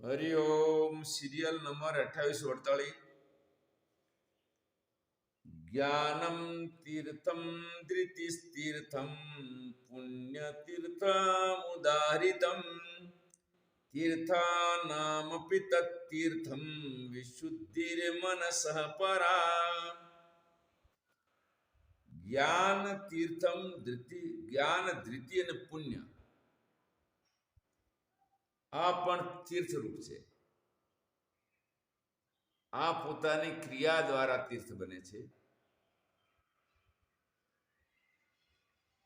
Hariom serial number અઠ્યાવીસ અડતાલીસ જ્ઞાનમ તીર્થમ ધૃતિસ્તીર્થમ પુણ્ય તીર્થમુદાહરિતમ તીર્થાનામપી તત્તીર્થમ વિશુદ્ધિર્મનસઃ પરા જ્ઞાન તીર્થમ ધૃતિ જ્ઞાન ધૃતિ અને પુણ્ય આ પણ તીર્થરૂપ છે. આ પોતાની ક્રિયા દ્વારા તીર્થ બને છે.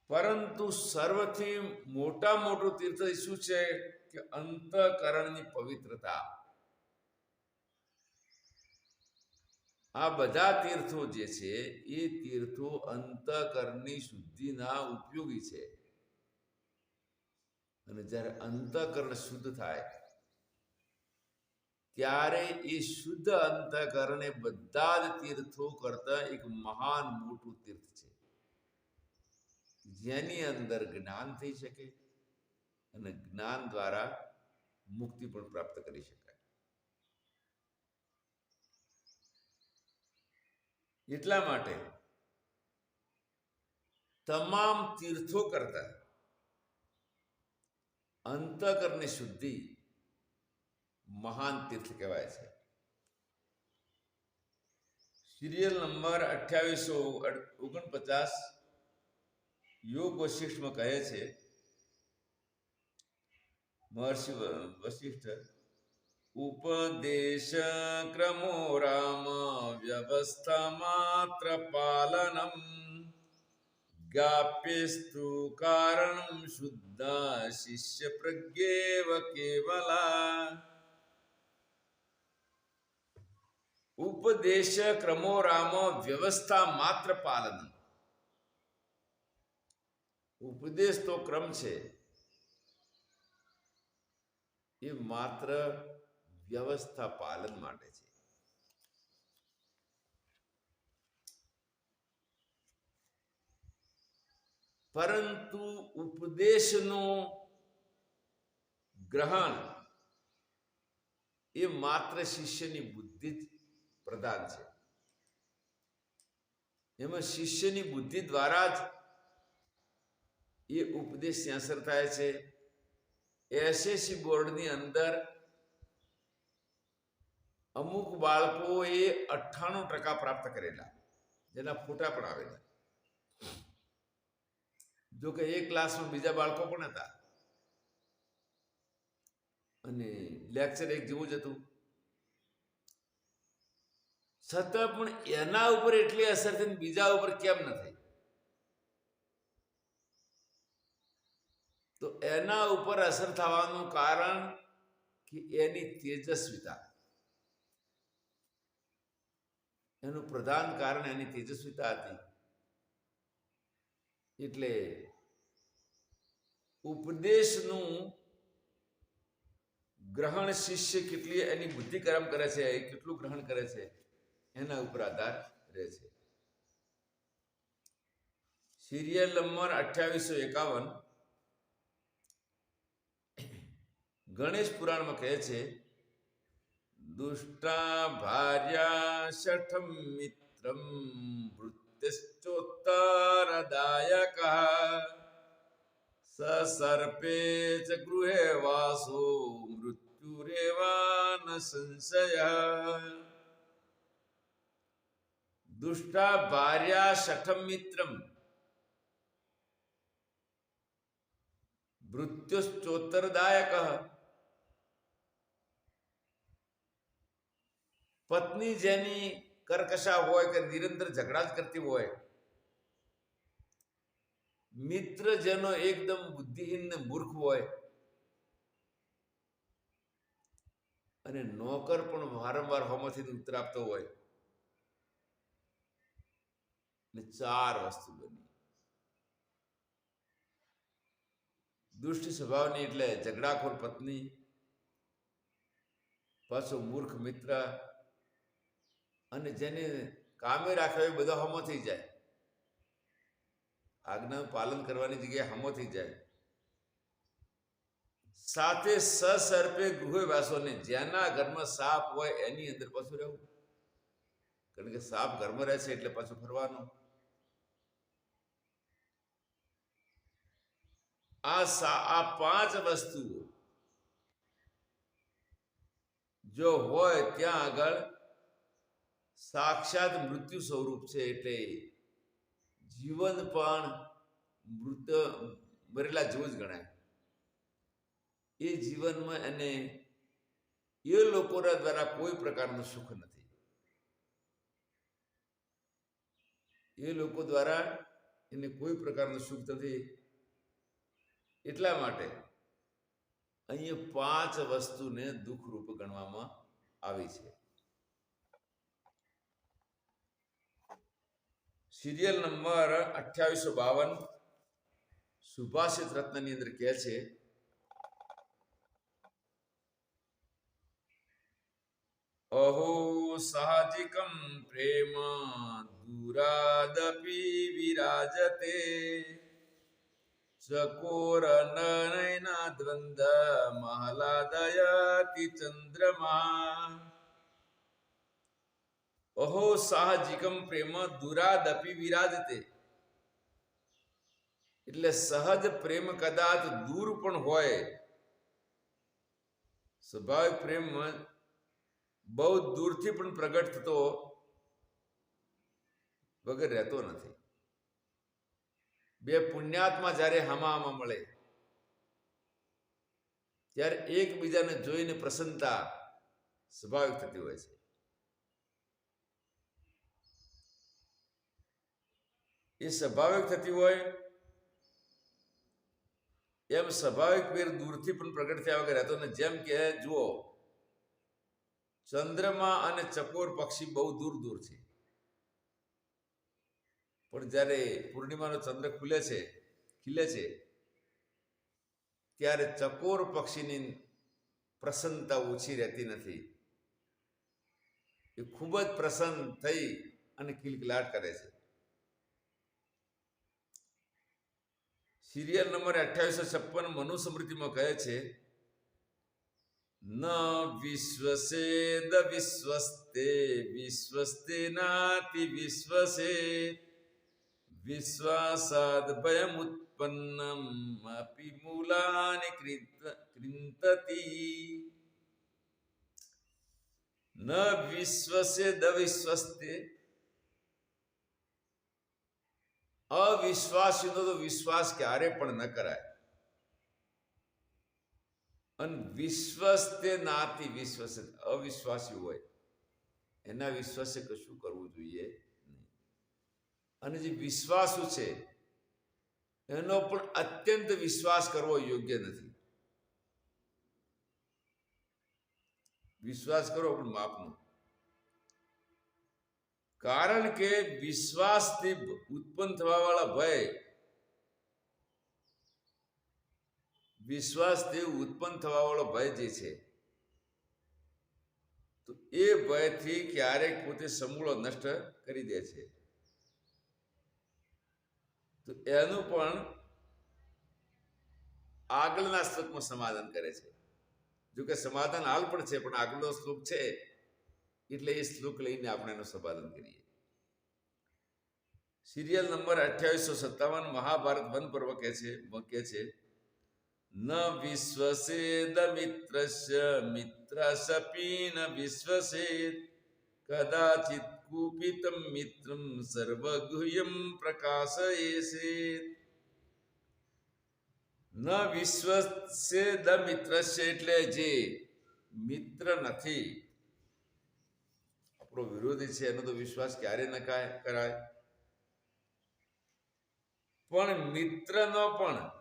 પરંતુ સર્વથી મોટા મોટું તીર્થ શું છે કે અંતકરણની પવિત્રતા. આ બધા તીર્થો જે છે એ તીર્થો અંતકરણની શુદ્ધિના ઉપયોગી છે. અને જ્યારે અંતઃકરણ શુદ્ધ થાય, ત્યારે એ શુદ્ધ અંતકરણે બધા જ તીર્થો કરતા એક મહાન મોટું તીર્થ છે. જેની અંદર જ્ઞાન થઈ શકે અને જ્ઞાન દ્વારા મુક્તિ પણ પ્રાપ્ત કરી શકાય. એટલા માટે તમામ તીર્થો કરતા અંતકરની શુદ્ધિ મહાન તીર્થ કહેવાય છે. સિરિયલ નંબર અઠ્યાવીસો ઓગણપચાસ યોગ વશિષ્ઠમાં કહે છે, મહર્ષિ વશિષ્ઠ, ઉપદેશ ક્રમો રામ, વ્યવસ્થા માત્ર પાલનમ કારણમ શુદ્ધા શિષ્ય પ્રજ્ઞેવ કેવલા ઉપદેશ ક્રમો રામ વ્યવસ્થા માત્ર પાલન ઉપદેશ તો ક્રમ છે એ માત્ર વ્યવસ્થા પાલન માટે છે પરંતુ ઉપદેશનો ગ્રહણ એ માત્ર શિષ્યની બુદ્ધિ જ પ્રધાન છે. એમાં શિષ્યની બુદ્ધિ દ્વારા જ એ ઉપદેશ અસર થાય છે. એસએસસી બોર્ડની અંદર અમુક બાળકોએ અઠ્ઠાણું ટકા પ્રાપ્ત કરેલા, જેના ફોટા પણ આવેલા. જો કે એ ક્લાસમાં બીજા બાળકો પણ હતા. અને લેક્ચર એક જેવું જ હતું. છતાં પણ એના ઉપર એટલી અસર થઈ બીજા ઉપર કેમ ન થઈ? તો એના ઉપર અસર થવાનું કારણ કે એની તેજસ્વીતા. એનું પ્રધાન કારણ એની તેજસ્વીતા હતી. એટલે ઉપદેશનું ગ્રહણ શિષ્ય કેટલી એની બુદ્ધિ કરમ કરે છે, એ કેટલું ગ્રહણ કરે છે, એના ઉપર આધાર રહે છે. સિરિયલ નંબર અઠ્યાવીસો એકાવન ગણેશ પુરાણમાં કહે છે, દુષ્ટા ભાર્યા શઠમ મિત્રમ વૃત્તિશ્ચોત્તરદાયક. સસર્પે ચ ગૃહે વાસો મૃત્યુરેવા ન સંશય દુષ્ટા ભાર્યા શઠમ મિત્રમ મૃત્યુશ્ચોત્તરદાયક પત્ની જેની કરકશા હોય કે નિરંતર ઝઘડા જ કરતી હોય મિત્ર જેનો એકદમ બુદ્ધિહીન ને મૂર્ખ હોય. અને નોકર પણ વારંવાર હોમાંથી ઉત્તર આપતો હોય. એટલે ચાર વસ્તુ બની. દુષ્ટ સ્વભાવની એટલે ઝઘડાખોર પત્ની, પાછો મૂર્ખ મિત્ર, અને જેને કામે રાખ્યો એ બધા હમો થઈ જાય. આજ્ઞાનું પાલન કરવાની જગ્યાએ હમો થઈ જાય. સાથે સસર્પે ગૃહે વાસોને જેના ઘરમાં સાપ હોય એની અંદર પાછું રહેવું. કારણ કે સાપ ઘરમાં રહે છે એટલે પાછું ફરવાનું. આ સા, આ પાંચ વસ્તુઓ જો હોય ત્યાં આગળ સાક્ષાત મૃત્યુ સ્વરૂપ છે એટલે જીવન પણ મૃત મરેલા જેવું જ ગણાય. એ જીવનમાં એને એ લોકોના દ્વારા કોઈ પ્રકારનું સુખ નથી. એ લોકો દ્વારા એને કોઈ પ્રકારનું સુખ નથી. એટલા માટે અહીંયા પાંચ વસ્તુને દુઃખરૂપ ગણવામાં આવી છે. સિરિયલ નંબર અઠ્યાવીસો બાવન. સુભાષિત રત્નની અંદર કહે છે, અહો સાહજિકમ પ્રેમ દુરાદપી વિરાજતે ચકોર નયના દ્વંદ મહલાદયતિ ચંદ્રમા. અહો સાહજિકમ પ્રેમ દુરાદપી વિરાજતે. એટલે સહજ પ્રેમ કદાચ દૂર પણ હોય. સ્વાભાવિક પ્રેમ બહુ દૂરથી પણ પ્રગટ થતો વગર રહેતો નથી. બે પુણ્યાત્મા જ્યારે હામામાં મળે, ત્યારે એકબીજાને જોઈને પ્રસન્નતા સ્વાભાવિક થતી હોય છે. એ સ્વાભાવિક થતી હોય, એમ સ્વાભાવિક પેર દૂરથી પણ પ્રગટ થયા વગર રહેતો ને જેમ કે, જુઓ, ચંદ્રમા અને ચકોર પક્ષી બહુ દૂર દૂર છે. પણ જ્યારે પૂર્ણિમાનો ચંદ્ર ખુલે છે, ખીલે છે, ત્યારે ચકોર પક્ષીની પ્રસન્નતા ઓછી રહેતી નથી. એ ખૂબ જ પ્રસન્ન થઈ અને કિલકિલાટ કરે છે. સિરિયલ નંબર અઠ્યાવીસો છપ્પન મનુસ્મૃતિમાં કહે છે, ન વિશ્વસેદ વિશ્વસ્તે વિશ્વસ્તે નાતિ વિશ્વસે, વિશ્વાસાદ ભયમુત્પન્નમ અપી મૂલાની ક્રિંતતી. ન વિશ્વસેદ વિશ્વસ્તે અવિશ્વાસીનો તો વિશ્વાસ ક્યારે પણ ન કરાય. અને વિશ્વસ્તે નાતી વિશ્વસ અવિશ્વાસી હોય. એના વિશ્વાસે કશું કરવું જોઈએ અને જે વિશ્વાસુ છે, એનો પણ અત્યંત વિશ્વાસ કરવો યોગ્ય નથી. વિશ્વાસ કરો, પણ માપનો કારણ કે વિશ્વાસથી ઉત્પન્ન થવા વાળા ભય વિશ્વાસથી ઉત્પન્ન થવા વાળો ભય જે છે, તો એ ભયથી ક્યારેક પોતે સમૂળો નષ્ટ કરી દે છે. તો એનું પણ આગળના શ્લોકમાં સમાધાન કરે છે. જો કે સમાધાન હાલ પણ છે, પણ આગળનો શ્લોક છે. એટલે એ શ્લોક લઈને આપણે એનું સંપાદન કરીએ. સિરિયલ નંબર અઠ્યાવીસો સત્તાવન મહાભારત વન પર્વ કે છે કે છે, ન વિશ્વસેદ મિત્રસ્ય મિત્રસપી ન વિશ્વસેદ, કદાચિત કુપિતમ મિત્રમ સર્વગુહ્યમ પ્રકાશયેસેત ન વિશ્વસેદ મિત્રસ્ય એટલે જે મિત્ર નથી આપણો વિરોધી છે એનો તો વિશ્વાસ ક્યારે ન કરાય? પણ મિત્રનો પણ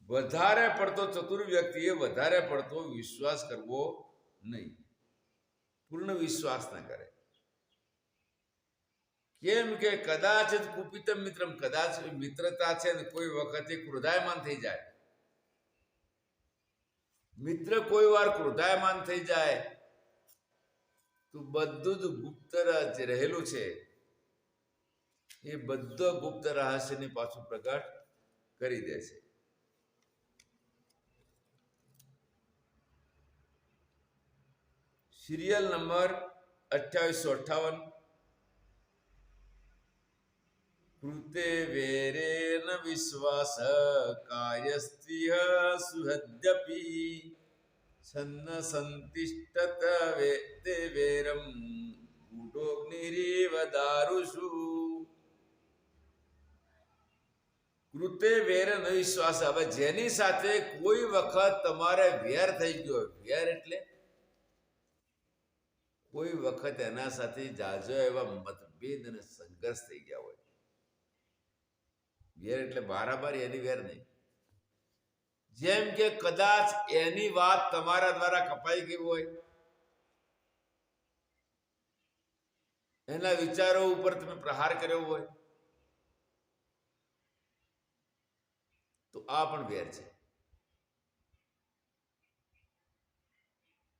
વધારે પડતો ચતુર વ્યક્તિએ વધારે પડતો વિશ્વાસ કરવો નહીં. પૂર્ણ વિશ્વાસ ન કરે. કેમ કે કદાચ જ કુપિત મિત્રમ, કદાચ મિત્રતા છે ને કોઈ વખતે ક્રોધાયમાન થઈ જાય. મિત્ર કોઈ વાર ક્રોધાયમાન થઈ જાય. તું બધું જ ગુપ્ત જે રહેલું છે. એ બધો ગુપ્ત રહસ્યને પાછું પ્રગટ કરી દે છે. સિરિયલ નંબર અઠ્યાવીસો અઠાવન કૃતે વેરેન વિશ્વાસ કાર્ય કાર્યસ્ત્રીય સુહદ્યપી. છન્ન સંતિષ્ઠત વે તે વેરમ ગૂઢોગ્નિરીવ દારુષુ કૃતે વેર વિશ્વાસ હવે જેની સાથે કોઈ વખત તમારે વેર થઈ ગયો, વેર એટલે? કોઈ વખત એના સાથે જાજો એવા મતભેદ અને સંઘર્ષ થઈ ગયા હોય. વેર એટલે બારાબાર એની વેર નહીં. જેમ કે કદાચ એની વાત તમારા દ્વારા કપાઈ ગઈ હોય. એના વિચારો ઉપર તમે પ્રહાર કર્યો હોય. તો આ પણ વેર છે.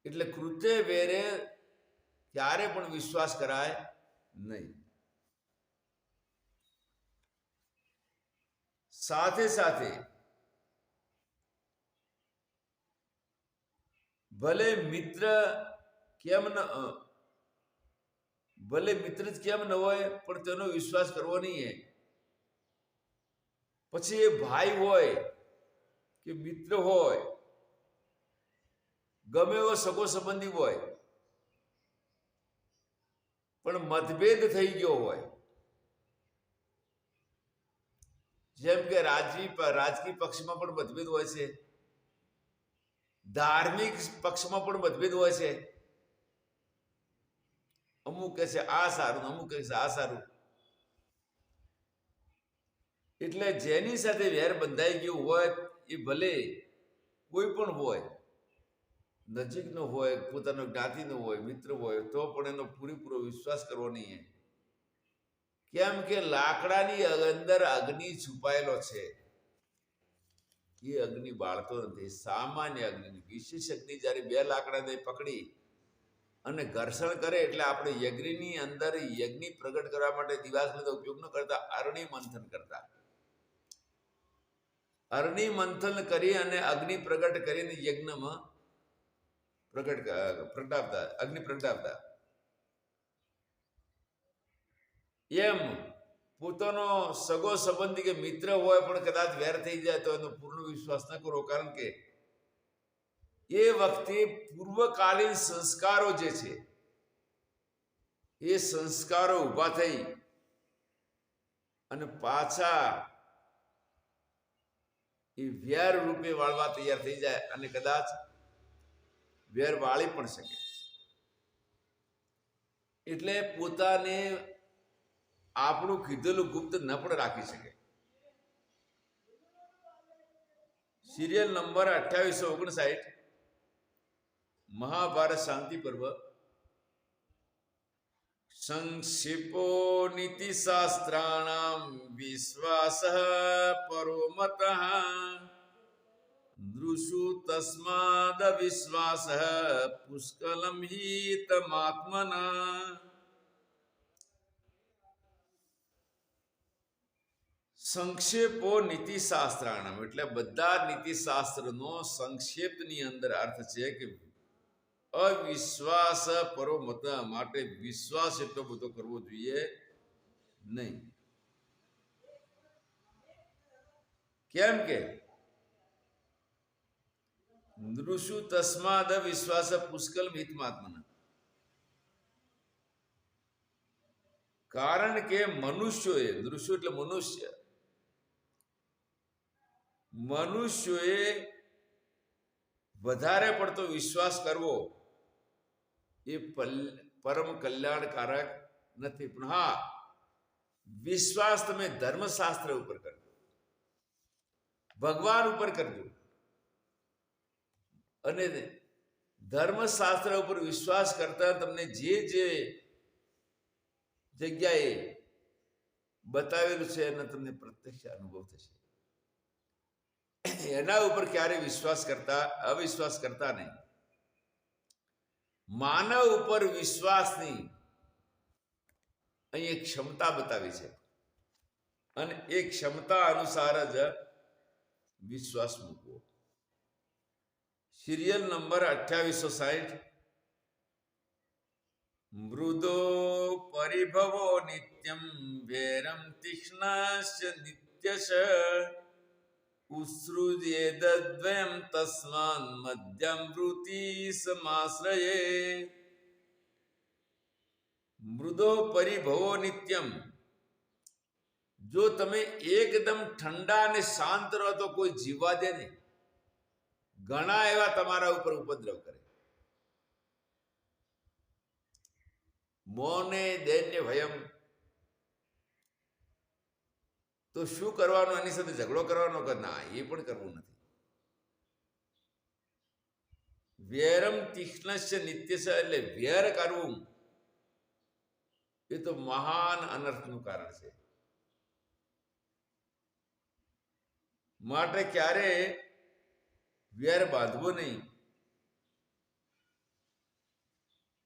એટલે કૃત્ય વેરે ક્યારે પણ વિશ્વાસ કરાય નહીં. સાથે સાથે ભલે મિત્ર કેમ ન ભલે મિત્ર જ કેમ ન હોય, પણ તેનો વિશ્વાસ કરવો નહીં પછી એ ભાઈ હોય કે મિત્ર હોય, ગમે એવો સગો સંબંધી હોય, પણ મતભેદ થઈ ગયો હોય. જેમ કે રાજવી રાજકીય પક્ષમાં પણ મતભેદ હોય છે. ધાર્મિક પક્ષમાં પણ મતભેદ હોય છે. અમુક કહે છે, આ સારું અમુક કહે છે, આ સારું. એટલે જેની સાથે વેર બંધાઈ ગયું હોય, એ ભલે કોઈ પણ હોય, નજીકનો હોય, પોતાનો જ્ઞાતિનો હોય, મિત્ર હોય, તો પણ એનો પૂરેપૂરો વિશ્વાસ કરવો નહીં કેમ કે લાકડાની અંદર અગ્નિ છુપાયેલો છે. એ અગ્નિ બાળતો નથી. સામાન્ય અગ્નિ વિશેષ અગ્નિ જ્યારે બે લાકડાને પકડી અને ઘર્ષણ કરે એટલે આપણે યજ્ઞની અંદર યજ્ઞ પ્રગટ કરવા માટે દિવાસનો ઉપયોગ ન કરતા, અરણી મંથન કરતા. અરણી મંથન કરી અને અગ્નિ પ્રગટ કરીને યજ્ઞમાં પ્રગટ પ્રગટાવતા, અગ્નિ પ્રગટાવતા. એમ પોતાનો સગો સંબંધી કે મિત્ર હોય પણ કદાચ વેર થઈ જાય તો એનો પૂર્ણ વિશ્વાસ ન કરો, કારણ કે એ વખતે પૂર્વકાલીન સંસ્કારો જે છે, એ સંસ્કારો ઊભા થઈ અને પાછા એ વ્યર રૂપે વાળવા તૈયાર થઈ જાય અને કદાચ વેર વાળી પણ શકે. એટલે પોતાને આપણું કીધેલું ગુપ્ત ન પણ રાખી શકે. સિરિયલ નંબર અઠ્યાવીસો ઓગણસાઠ, મહાભારત શાંતિ પર્વ. સંક્ષિપો નીતિ શાસ્ત્રાણામ વિશ્વાસ પરો મત નૃષુ તસ્માદ વિશ્વાસ પુષ્કલમ હિતમાત્મના. સંક્ષેપો નીતિશાસ્ત્રાણમ એટલે બધા નીતિશાસ્ત્રનો સંક્ષેપની અંદર અર્થ છે કે અવિશ્વાસ પરોમત માટે વિશ્વાસ એટલો બધો કરવો જોઈએ નહીં કેમ કે નૃષુ તસ્માદ વિશ્વાસ પુષ્કલ હિતમાત્મના કારણ કે મનુષ્યોએ નૃષુ એટલે મનુષ્ય મનુષ્યોએ વધારે પડતો વિશ્વાસ કરવો એ પરમ કલ્યાણકારક નથી. પણ હા, વિશ્વાસ તમે ધર્મશાસ્ત્ર ઉપર કરજો. ભગવાન ઉપર કરજો. અને ધર્મશાસ્ત્ર ઉપર વિશ્વાસ કરતા તમને જે જે જગ્યાએ બતાવેલું છે એનો તમને પ્રત્યક્ષ અનુભવ થશે. એના ઉપર ક્યારે વિશ્વાસ કરતા, અવિશ્વાસ કરતા નહીં. માનવ ઉપર વિશ્વાસની અહીં ક્ષમતા બતાવી છે. અને એ ક્ષમતા અનુસાર જ વિશ્વાસ મૂકવો. સિરિયલ નંબર અઠ્યાવીસો સાહીઠ. મૃદો પરિભવો નિત્યમ વેરમ તીક્ષ્ણ નિત્યશ. ઉત્સૃજેદદ્વયમ તસ્માન મધ્યમ વૃત્તિ સમાશ્રયે મૃદો પરિભવો નિત્યમ જો તમે એકદમ ઠંડા અને શાંત રહો તો કોઈ જીવવા દે નહીં ઘણા એવા તમારા ઉપર ઉપદ્રવ કરે મોને દૈન્ય ભયમ તો શું કરવાનો? એની સાથે ઝઘડો કરવાનો કે ના, એ પણ કરવું નથી. વેરમ તીક્ષ્ણશ નિત્યશ એટલે વેર કરવું. એ તો મહાન અનર્થનું કારણ છે. માટે ક્યારે વેર બાંધવો નહીં.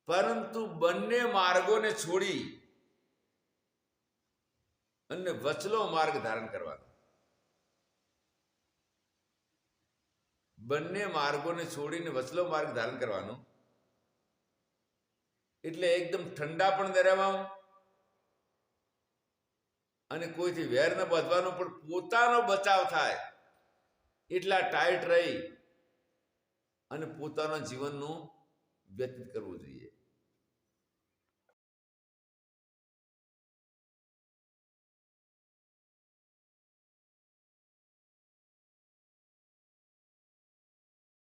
પરંતુ બંને માર્ગોને છોડી અને વચલો માર્ગ ધારણ કરવાનો. બંને માર્ગોને છોડીને વચલો માર્ગ ધારણ કરવાનો. એટલે એકદમ ઠંડા પણ રહેવાનું અને કોઈથી વેર ન બાંધવાનો, પણ પોતાનો બચાવ થાય. એટલા ટાઈટ રહી અને પોતાના જીવનનું વ્યતીત કરવું જોઈએ.